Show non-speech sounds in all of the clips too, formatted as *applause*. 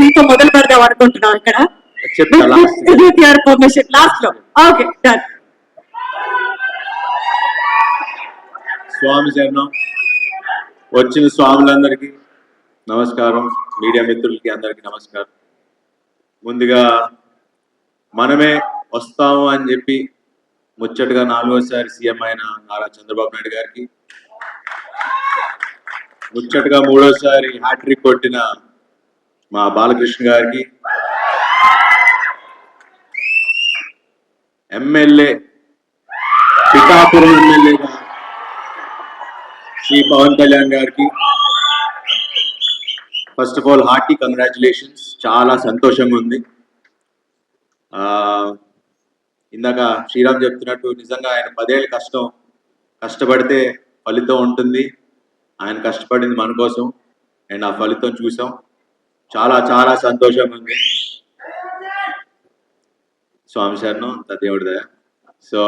మీతో మొదలు పెడదాం అనుకుంటున్నాం ఇక్కడ. చెప్తా last. విత్ యువర్ పర్మిషన్ లాస్ట్లో. ఓకే డన్ స్వామి శరణం. వచ్చిన స్వాములందరికీ నమస్కారం. మీడియా మిత్రులకి అందరికీ నమస్కారం. ముందుగా మనమే వస్తాము అని చెప్పి ముచ్చటగా నాలుగోసారి సీఎం అయిన నారా చంద్రబాబు నాయుడు గారికి ముచ్చటగా మూడోసారి హ్యాట్రిక్ కొట్టిన మా బాలకృష్ణ గారికి. ఎమ్మెల్యే పిఠాపురం ఎమ్మెల్యేగా శ్రీ పవన్ కళ్యాణ్ గారికి. First of all hearty congratulations చాలా సంతోషంగా ఉంది. ఇందాక శ్రీరామ్ చెప్తున్నట్టు నిజంగా ఆయన పదేళ్ళు కష్టం. కష్టపడితే ఫలితం ఉంటుంది. ఆయన కష్టపడింది మన కోసం. అండ్ ఆ ఫలితం చూసాం. చాలా చాలా సంతోషం ఉంది స్వామి శరణం దేవుడి దయ. సో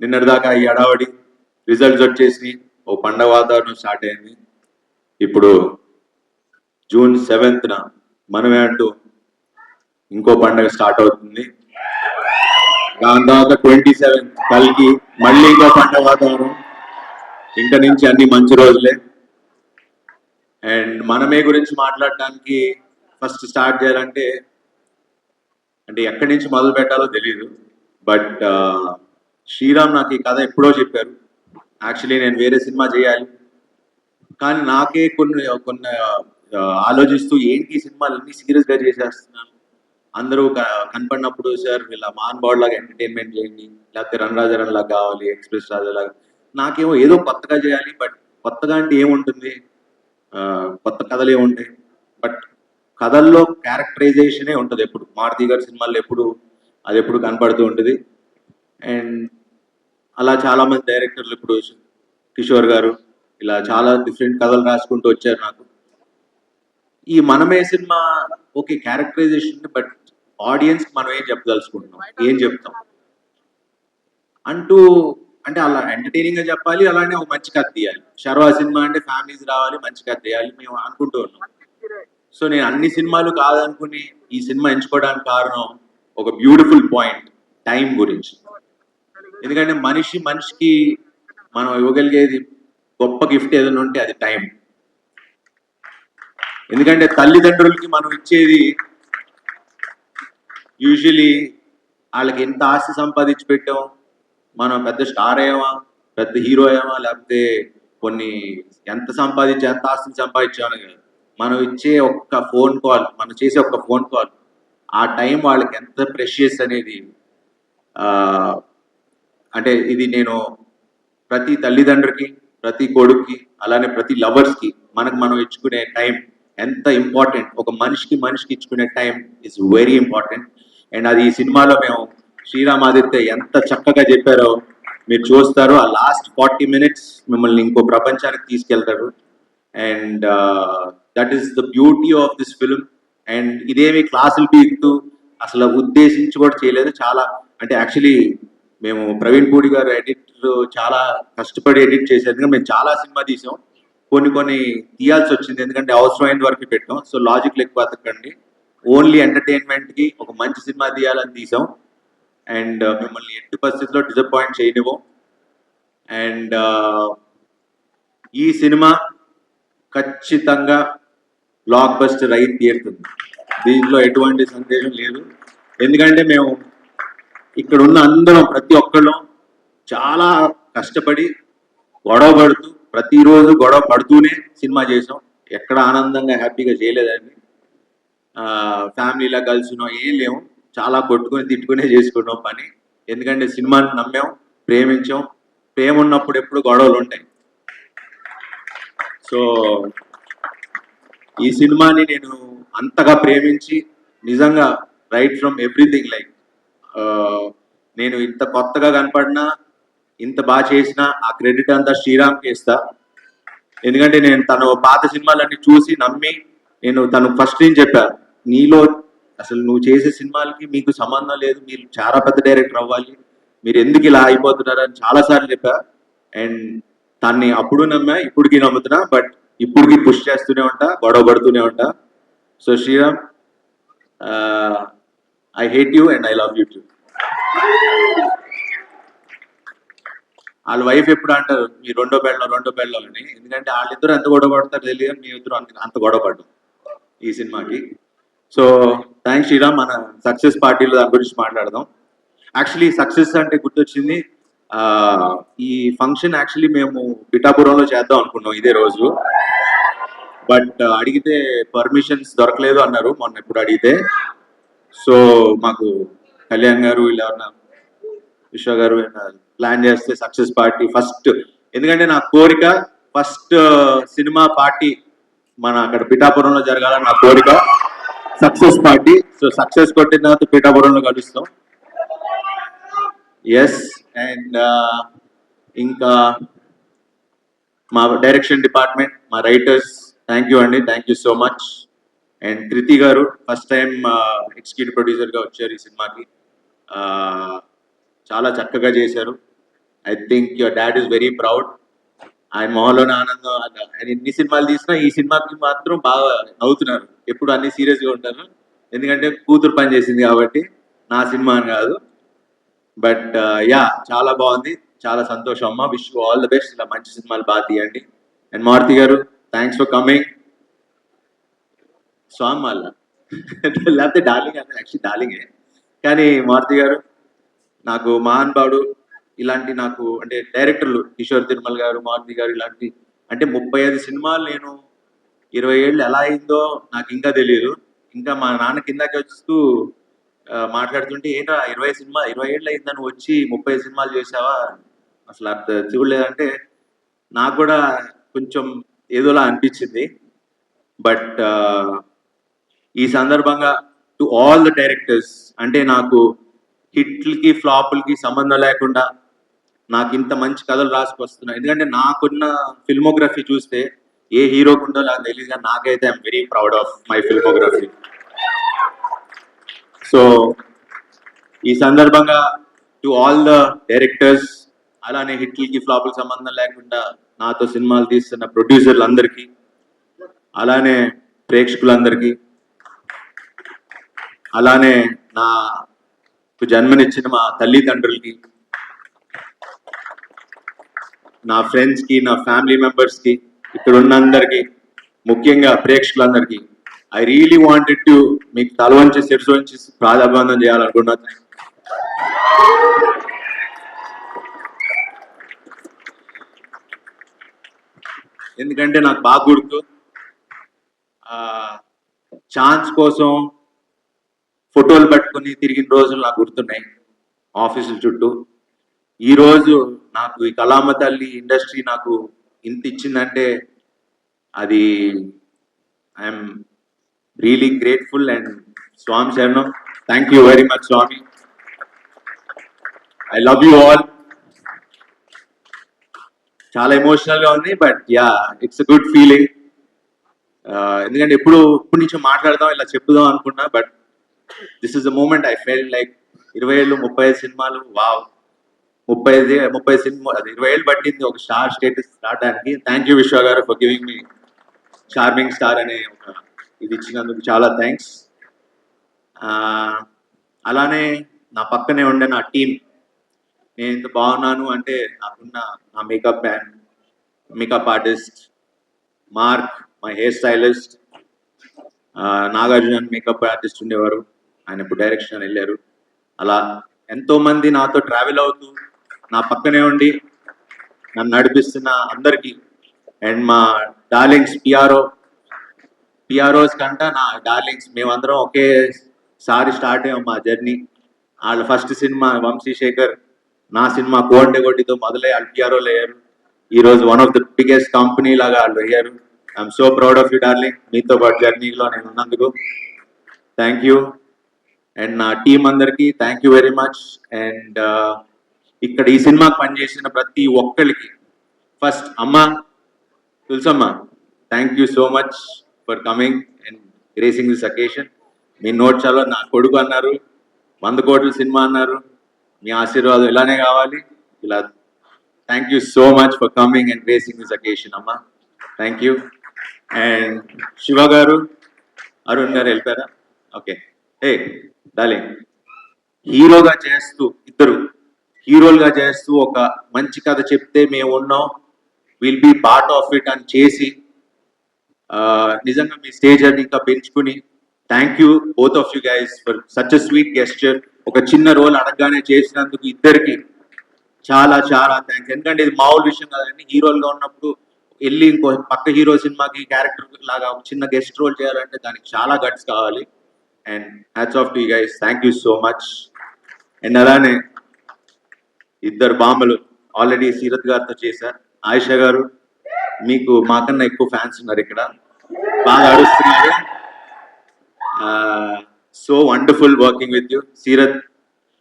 నిన్నటిదాకా ఈ అడావడి రిజల్ట్స్ వచ్చేసి ఓ పండగ వాతావరణం స్టార్ట్ అయింది. ఇప్పుడు జూన్ సెవెంత్న మనమే అంటూ ఇంకో పండగ స్టార్ట్ అవుతుంది. దాని తర్వాత ట్వంటీ సెవెంత్ కలిగి మళ్ళీ ఇంకో పండగ వాతావరణం. ఇంకా నుంచి అన్ని మంచి రోజులే. అండ్ మనమే గురించి మాట్లాడడానికి ఫస్ట్ స్టార్ట్ చేయాలంటే అంటే ఎక్కడి నుంచి మొదలు పెట్టాలో తెలియదు బట్ శ్రీరామ్ నాకు ఈ కథ ఎప్పుడో చెప్పారు. యాక్చువల్లీ నేను వేరే సినిమా చేయాలి. కానీ నాకే కొన్ని కొన్ని ఆలోచిస్తూ ఏంటి సినిమాలు అన్ని సీరియస్గా చేసేస్తున్నాను. అందరూ కనపడినప్పుడు సార్ ఇలా మాన్ బాడ్ లాగా ఎంటర్టైన్మెంట్ చేయండి లేకపోతే రణరాజరణ్ రాజా లాగా కావాలి ఎక్స్ప్రెస్ రాజా లాగా. నాకేమో ఏదో కొత్తగా చేయాలి బట్ కొత్తగా అంటే ఏముంటుంది? కొత్త కథలే ఉంటాయి. బట్ కథల్లో క్యారెక్టరైజేషనే ఉంటుంది ఎప్పుడు. మారుతి గారి సినిమాల్లో ఎప్పుడు అది ఎప్పుడు కనపడుతూ ఉంటుంది. అండ్ అలా చాలా మంది డైరెక్టర్లు ఇప్పుడు కిషోర్ గారు ఇలా చాలా డిఫరెంట్ కథలు రాసుకుంటూ వచ్చారు నాకు. ఈ Manamey cinema okay characterization but audience మనం ఏం చెప్పదలుచుకుంటున్నాం? ఏం చెప్తాం? అంటూ అంటే అలా ఎంటర్టైనింగ్గా చెప్పాలి అలానే ఒక మంచి కథ తీయాలి. శర్వా సినిమా అంటే ఫ్యామిలీస్ రావాలి మంచి కథ తీయాలి మేము అనుకుంటూ ఉన్నాం. సో నేను అన్ని సినిమాలు కాదనుకుని ఈ సినిమా ఎంచుకోవడానికి కారణం ఒక బ్యూటిఫుల్ పాయింట్ టైం గురించి. ఎందుకంటే మనిషి మనిషికి మనం ఇవ్వగలిగేది గొప్ప గిఫ్ట్ ఏదైనా ఉంటే అది టైం ఎందుకంటే తల్లిదండ్రులకి మనం ఇచ్చేది యూజువలీ వాళ్ళకి ఎంత ఆస్తి సంపాదించి పెట్టాం మనం పెద్ద స్టార్ అయ్యామా? పెద్ద హీరో అయ్యామా? లేకపోతే కొన్ని ఎంత సంపాదించి ఎంత ఆస్తిని సంపాదించామని కాదు. మనం ఇచ్చే ఒక్క ఫోన్ కాల్ మనం చేసే ఒక్క ఫోన్ కాల్ ఆ టైం వాళ్ళకి ఎంత ప్రెషియస్ అనేది అంటే ఇది నేను ప్రతి తల్లిదండ్రులకి ప్రతి కొడుక్కి అలానే ప్రతి లవర్స్కి మనకు మనం ఇచ్చుకునే టైం ఎంత ఇంపార్టెంట్. ఒక మనిషికి మనిషికి ఇచ్చుకునే time is very important. And అది ఈ సినిమాలో మేము శ్రీరామ్ ఆదిత్య ఎంత చక్కగా చెప్పారో మీరు చూస్తారు. ఆ లాస్ట్ ఫార్టీ మినిట్స్ మిమ్మల్ని ఇంకో ప్రపంచానికి తీసుకెళ్తారు and that is the beauty of this film and ఇదేమి క్లాసులు పీకుతూ అసలు ఉద్దేశించి కూడా చేయలేదు. చాలా అంటే యాక్చువల్లీ మేము ప్రవీణ్ పూడి గారు ఎడిటర్ చాలా కష్టపడి ఎడిట్ చేసేందుకు ఎందుకంటే మేము చాలా సినిమా తీసాం. కొన్ని కొన్ని తీయాల్సి వచ్చింది. ఎందుకంటే అవసరమైన వరకు పెట్టాం. సో లాజిక్ ఎక్కువ బతకండి ఓన్లీ ఎంటర్టైన్మెంట్కి ఒక మంచి సినిమా తీయాలని తీసాం. అండ్ uh, మిమ్మల్ని ఎట్టి పరిస్థితుల్లో డిసప్పాయింట్ చేయనివ్వం. అండ్ ఈ సినిమా ఖచ్చితంగా బ్లాక్ బస్టర్ అయి తీరుతుంది. దీంట్లో ఎటువంటి సందేహం లేదు. ఎందుకంటే మేము ఇక్కడ ఉన్న అందరం ప్రతి ఒక్కళ్ళం చాలా కష్టపడి గొడవ పడుతూ ప్రతిరోజు గొడవ పడుతూనే సినిమా చేసాం. ఎక్కడ ఆనందంగా హ్యాపీగా చేయలేదండి. ఫ్యామిలీలా కలిసినో ఏం లేవు. చాలా కొట్టుకొని తిట్టుకునే చేసుకున్నాం పని. ఎందుకంటే సినిమాని నమ్మాం ప్రేమించాం. ప్రేమ ఉన్నప్పుడు ఎప్పుడు గొడవలు ఉంటాయి. సో ఈ సినిమాని నేను అంతగా ప్రేమించి నిజంగా రైట్ ఫ్రమ్ ఎవ్రీథింగ్ లైక్ నేను ఇంత కొత్తగా కనపడినా ఇంత బాగా చేసినా ఆ క్రెడిట్ అంతా శ్రీరామ్కి ఇస్తా. ఎందుకంటే నేను తను పాత సినిమాలన్నీ చూసి నమ్మి నేను తను ఫస్ట్ నుంచి చెప్పా నీలో అసలు నువ్వు చేసే సినిమాలకి మీకు సంబంధం లేదు మీరు చాలా పెద్ద డైరెక్టర్ అవ్వాలి మీరు ఎందుకు ఇలా అయిపోతున్నారు అని చాలా సార్లు చెప్పా. అండ్ తన్ని అప్పుడు నమ్మా ఇప్పటికి నమ్ముతున్నా బట్ ఇప్పటికి పుష్ చేస్తూనే ఉంటా గొడవ పడుతూనే ఉంటా. So Sriram I hate you and I love you too వాళ్ళ వైఫ్ ఎప్పుడు అంటారు మీ రెండో బెళ్ళం రెండో బెళ్ళం అని. ఎందుకంటే వాళ్ళిద్దరు ఎంత గొడవ పడతారు తెలియదు మీ ఇద్దరు అంత అంత గొడవ పడ్డం ఈ సినిమాకి. సో థ్యాంక్స్ శ్రీరామ్ మన సక్సెస్ పార్టీలో దాని గురించి మాట్లాడదాం. యాక్చువల్లీ సక్సెస్ అంటే గుర్తొచ్చింది ఈ ఫంక్షన్ యాక్చువల్లీ మేము పిఠాపురంలో చేద్దాం అనుకున్నాం ఇదే రోజు. బట్ అడిగితే పర్మిషన్స్ దొరకలేదు అన్నారు మొన్న ఎప్పుడు అడిగితే. సో మాకు కళ్యాణ్ గారు ఇలా విశ్వ గారు ప్లాన్ చేస్తే సక్సెస్ పార్టీ ఫస్ట్ ఎందుకంటే నా కోరిక ఫస్ట్ సినిమా పార్టీ మన అక్కడ పిఠాపురంలో జరగాలని నా కోరిక. Success party. సో సక్సెస్ కొట్టిన తర్వాత పీఠాపురంలో కలుస్తాం. ఎస్ అండ్ uh, ఇంకా మా డైరెక్షన్ డిపార్ట్మెంట్ మా రైటర్స్ థ్యాంక్ యూ అండి thank you so much and Kriti garu first time executive ప్రొడ్యూసర్గా వచ్చారు ఈ సినిమాకి. Uh, చాలా చక్కగా చేశారు. I think your dad is very proud ఆయన మొహంలోనే ఆనందం ఆయన ఎన్ని సినిమాలు తీసినా ఈ సినిమాకి మాత్రం బాగా నవ్వుతున్నారు. ఎప్పుడు అన్ని సీరియస్గా ఉంటారు. ఎందుకంటే కూతురు పని చేసింది కాబట్టి నా సినిమా అని కాదు. బట్ యా చాలా బాగుంది. చాలా సంతోషం అమ్మ. విష్ ఆల్ ద బెస్ట్ ఇలా మంచి సినిమాలు బాగా తీయండి. అండ్ మారుతి గారు థ్యాంక్స్ ఫర్ కమింగ్ స్వామి వాళ్ళ. *laughs* లేకపోతే డార్లింగ్ అంటే యాక్చువల్లీ డార్లింగే. కానీ మారుతి గారు నాకు మహానుభావుడు ఇలాంటి నాకు అంటే డైరెక్టర్లు కిషోర్ తిరుమల్ గారు మారుతి గారు ఇలాంటి అంటే ముప్పై ఐదు సినిమాలు నేను ఇరవై ఏళ్ళు ఎలా అయిందో నాకు ఇంకా తెలియదు ఇంకా మా నాన్న కిందకి వస్తూ మాట్లాడుతుంటే ఏంటో ఇరవై సినిమా ఇరవై ఏళ్ళు అయిందని వచ్చి ముప్పై సినిమాలు చేసావా అసలు అర్థం చూడలేదంటే నాకు కూడా కొంచెం ఏదోలా అనిపించింది. బట్ ఈ సందర్భంగా టు ఆల్ ద డైరెక్టర్స్ అంటే నాకు హిట్లకి ఫ్లాపులకి సంబంధం లేకుండా నాకు ఇంత మంచి కథలు రాసుకొస్తున్నాయి. ఎందుకంటే నాకున్న ఫిల్మోగ్రఫీ చూస్తే ఏ హీరోకి ఉందో నాకు తెలియదు కానీ నాకైతే I'm very proud of my filmography. So ఈ సందర్భంగా టు ఆల్ ద డైరెక్టర్స్ అలానే హిట్లకి ఫ్లాపులకి సంబంధం లేకుండా నాతో సినిమాలు తీస్తున్న ప్రొడ్యూసర్లు అందరికీ అలానే ప్రేక్షకులందరికీ అలానే నాకు జన్మనిచ్చిన మా తల్లిదండ్రులకి నా ఫ్రెండ్స్కి నా ఫ్యామిలీ మెంబర్స్కి ఇక్కడ ఉన్న అందరికి ముఖ్యంగా ప్రేక్షకులందరికీ ఐ రియలీ వాంటెడ్ టు మీకు తల వంచి శిరసు వంచి చేయాలనుకున్నా ఎందుకంటే నాకు బాగా గుర్తు. ఛాన్స్ కోసం ఫోటోలు పట్టుకుని తిరిగిన రోజులు నాకు గుర్తున్నాయి. ఆఫీసుల చుట్టూ. ఈరోజు నాకు ఈ కళామ తల్లి ఇండస్ట్రీ నాకు ఇంత ఇచ్చిందంటే అది ఐఎమ్ రియలీ గ్రేట్ఫుల్ అండ్ స్వామి శరణం. Thank you very much Swamy. I love you all చాలా ఎమోషనల్గా ఉంది but ya it's a good feeling ఎందుకంటే ఎప్పుడు ఇప్పుడు నుంచి మాట్లాడదాం ఇలా చెప్పుదాం అనుకున్నా but this is the moment I felt like ఇరవై ఏళ్ళు ముప్పై ఐదు సినిమాలు వావ్ ముప్పై ఐదు ముప్పై సినిమా అది ఇరవై ఏళ్ళు పట్టింది. ఒక స్టార్ స్టేటస్ రావడానికి. Thank you Vishwa garu for giving me charming star అనే ఒక ఇది ఇచ్చినందుకు చాలా థ్యాంక్స్ అలానే నా పక్కనే ఉండే నా టీం నేను ఇంత బాగున్నాను అంటే నాకున్న నా makeup man makeup artist Mark my hair stylist Nagarjuna makeup artist ఉండేవారు. ఆయన ఇప్పుడు డైరెక్షన్ వెళ్ళారు. అలా ఎంతో మంది నాతో ట్రావెల్ అవుతూ నా పక్కనే ఉండి నన్ను నడిపిస్తున్న అందరికీ అండ్ మా డార్లింగ్స్ పిఆర్ఓ పిఆర్ఓస్ కంట నా డార్లింగ్స్ మేమందరం ఒకేసారి స్టార్ట్ అయ్యాం మా జర్నీ. వాళ్ళ ఫస్ట్ సినిమా వంశీశేఖర్ నా సినిమా కోండె కొట్టితో మొదలై వాళ్ళు పిఆర్ఓలు అయ్యారు. ఈరోజు one of the biggest company లాగా వాళ్ళు అయ్యారు. I'm so proud of you darling. మీతో పాటు జర్నీలో నేను ఉన్నందుకు థ్యాంక్ యూ. అండ్ నా టీం అందరికీ thank you very much. And ఇక్కడ ఈ సినిమాకి పనిచేసిన ప్రతి ఒక్కరికి ఫస్ట్ అమ్మ Tulasamma thank you so much for coming and gracing this occasion మీ నోట్ చాలా నా కొడుకు అన్నారు వంద కోట్ల సినిమా అన్నారు. మీ ఆశీర్వాదం ఇలానే కావాలి. ఇలా thank you so much for coming and gracing this occasion అమ్మ. Thank you and Shiva garu Arun garu వెళ్ళిపోయారా? ఓకే ఏ డార్లింగ్ హీరోగా చేస్తూ ఇద్దరు హీరోలుగా చేస్తూ ఒక మంచి కథ చెప్తే మేము ఉన్నాం. Will be part of it అని చేసి నిజంగా మీ స్టేజ్ అని ఇంకా పెంచుకుని thank you both of you guys for such sweet gesture ఒక చిన్న రోల్ అడగగానే చేసినందుకు ఇద్దరికి చాలా చాలా థ్యాంక్స్ ఎందుకంటే ఇది మామూలు విషయం కదండి. హీరోలుగా ఉన్నప్పుడు వెళ్ళి ఇంకో పక్క హీరో సినిమాకి క్యారెక్టర్ లాగా ఒక చిన్న గెస్ట్ రోల్ చేయాలంటే దానికి చాలా గట్స్ కావాలి. And hats off to guys thank you so much and అలానే ఇద్దరు బామ్మలు ఆల్రెడీ సీరత్ గారితో చేశారు. ఆయిషా గారు మీకు మాకన్నా ఎక్కువ ఫ్యాన్స్ ఉన్నారు ఇక్కడ. బాగా అడుస్తున్నారు. So wonderful working with you. Seerat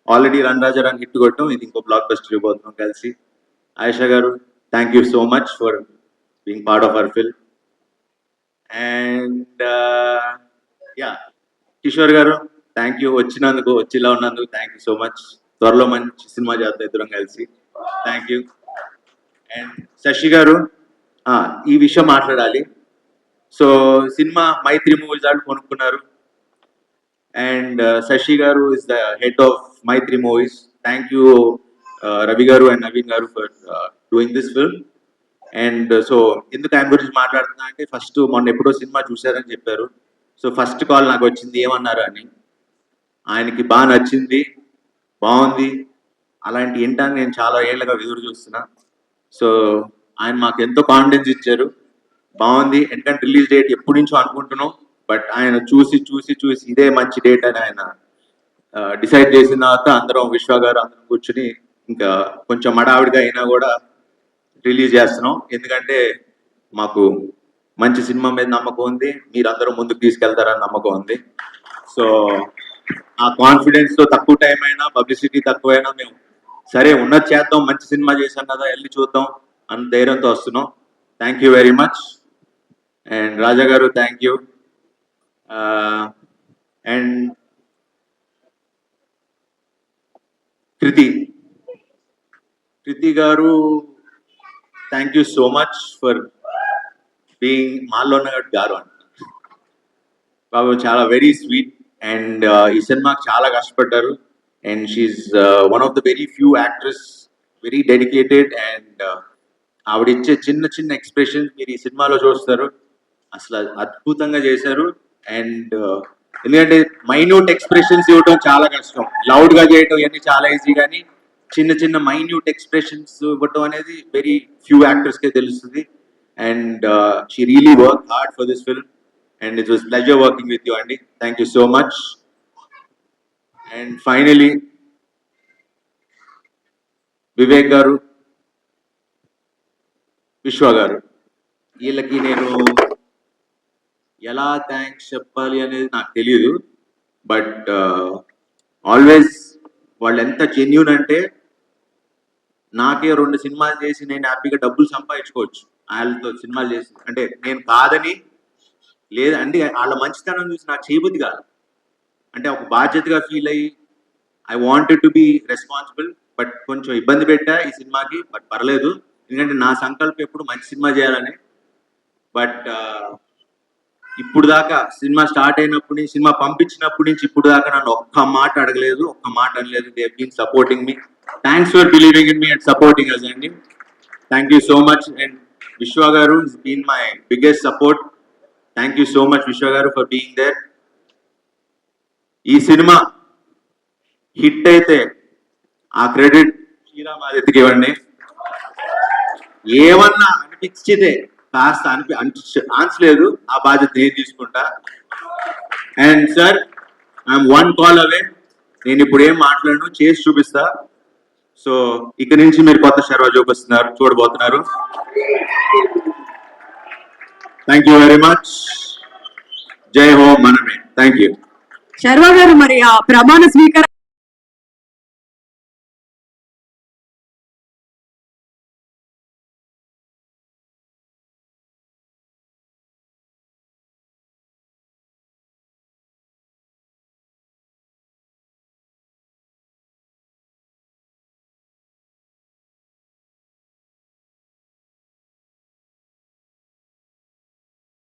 already run Raja run hit కొట్టడం ఇది ఇంకో బ్లాక్ బస్టర్ ఇవ్వబోతున్నాం కలిసి. Ayesha garu thank you so much for being part of our film and ya Kishore garu thank you వచ్చినందుకు వచ్చిలా ఉన్నందుకు thank you so much త్వరలో మంచి cinema చేద్దాం ఇద్దరం కలిసి. థ్యాంక్ యూ అండ్ శశి గారు ఈ విషయం మాట్లాడాలి. సో సినిమా మైత్రి మూవీస్ వాళ్ళు కొనుక్కున్నారు. And uh, Shashi garu is the head of Mythri Movies. Thank you uh, Ravi garu and Naveen garu for doing this film and so ఎందుకు ఆయన గురించి మాట్లాడుతున్నా అంటే ఫస్ట్ మొన్న ఎప్పుడో సినిమా చూశారని చెప్పారు. సో ఫస్ట్ కాల్ నాకు వచ్చింది ఏమన్నారు అని. ఆయనకి బాగా నచ్చింది. బాగుంది. అలాంటి ఏంటని నేను చాలా ఏళ్ళగా ఎదురు చూస్తున్నా. సో ఆయన మాకు ఎంతో కాన్ఫిడెన్స్ ఇచ్చారు. బాగుంది. ఎందుకంటే రిలీజ్ డేట్ ఎప్పటి నుంచో అనుకుంటున్నాం. బట్ ఆయన చూసి చూసి చూసి ఇదే మంచి డేట్ అని ఆయన డిసైడ్ చేసిన తర్వాత అందరం విశ్వ గారు అందరం కూర్చుని ఇంకా కొంచెం మడావిడిగా అయినా కూడా రిలీజ్ చేస్తున్నాం. ఎందుకంటే మాకు మంచి సినిమా మీద నమ్మకం ఉంది. మీరందరూ ముందుకు తీసుకెళ్తారని నమ్మకం ఉంది. సో ఆ కాన్ఫిడెన్స్తో తక్కువ టైం అయినా పబ్లిసిటీ తక్కువైనా మేము సరే ఉన్నది చేద్దాం మంచి సినిమా చేశాం కదా వెళ్ళి చూద్దాం అన్న ధైర్యంతో వస్తున్నాం. Thank you very much and Raja garu thank you and Kriti Kriti garu thank you so much for being మాల్లోనగడ్ garu అంట. బాబు చాలా వెరీ స్వీట్ అండ్ uh, ఈ సినిమాకి చాలా కష్టపడ్డారు. And she's one of the very few actress very dedicated and ఆవిడ ఇచ్చే చిన్న చిన్న ఎక్స్ప్రెషన్ మీరు ఈ సినిమాలో చూస్తారు. అసలు అద్భుతంగా చేశారు. అండ్ uh, ఎందుకంటే మైన్యూట్ ఎక్స్ప్రెషన్స్ ఇవ్వటం చాలా కష్టం. లౌడ్గా ఇవన్నీ చాలా ఈజీ కానీ చిన్న చిన్న మైన్యూట్ ఎక్స్ప్రెషన్స్ ఇవ్వటం అనేది వెరీ ఫ్యూ యాక్టర్స్ కే తెలుస్తుంది. And she really work hard for this film and it was pleasure working with you అండి thank you so much and finally Vivek garu Vishwa garu వీళ్ళకి నేను ఎలా థ్యాంక్స్ చెప్పాలి అనేది నాకు తెలియదు బట్ ఆల్వేస్ వాళ్ళు ఎంత జెన్యున్ అంటే నాకే రెండు సినిమాలు చేసి నేను హ్యాపీగా డబ్బులు సంపాదించుకోవచ్చు. వాళ్ళతో సినిమాలు చేసి అంటే నేను కాదని లేదు అంటే వాళ్ళ మంచితనం చూసి నాకు చేయబుద్ధి కాదు. అంటే ఒక బాధ్యతగా ఫీల్ అయ్యి I wanted to be responsible but కొంచెం ఇబ్బంది పెట్టా ఈ సినిమాకి బట్ పర్లేదు. ఎందుకంటే నా సంకల్పం ఎప్పుడు మంచి సినిమా చేయాలని. బట్ uh, ఇప్పుడు దాకా సినిమా స్టార్ట్ అయినప్పటి నుంచి సినిమా పంపించినప్పటి నుంచి ఇప్పుడు దాకా నన్ను ఒక్క మాట అడగలేదు ఒక్క మాట అనలేదు. They been supporting me thanks for believing in me and supporting us అండి thank you so much and Vishwa garu is been my biggest support thank you so much Vishwa garu for being there ఈ cinema hit అయితే ఆ credit శ్రీరామాదిత్యకి ఇవ్వండి. ఏమన్నా అనిపించితే కాస్త అనిపి ఆన్సలేదు ఆ బాధ్యత నేను తీసుకుంటా. And sir I'm one call away నేను ఇప్పుడు ఏం మాట్లాడను చేసి చూపిస్తా. సో ఇక నుంచి మీరు కొత్త శర్వా చూపిస్తున్నారు చూడబోతున్నారు. థ్యాంక్ యూ వెరీ మచ్ జై హో మనమే థ్యాంక్ యూ శర్వ గారు మరి ఆ ప్రమాణ స్వీకారం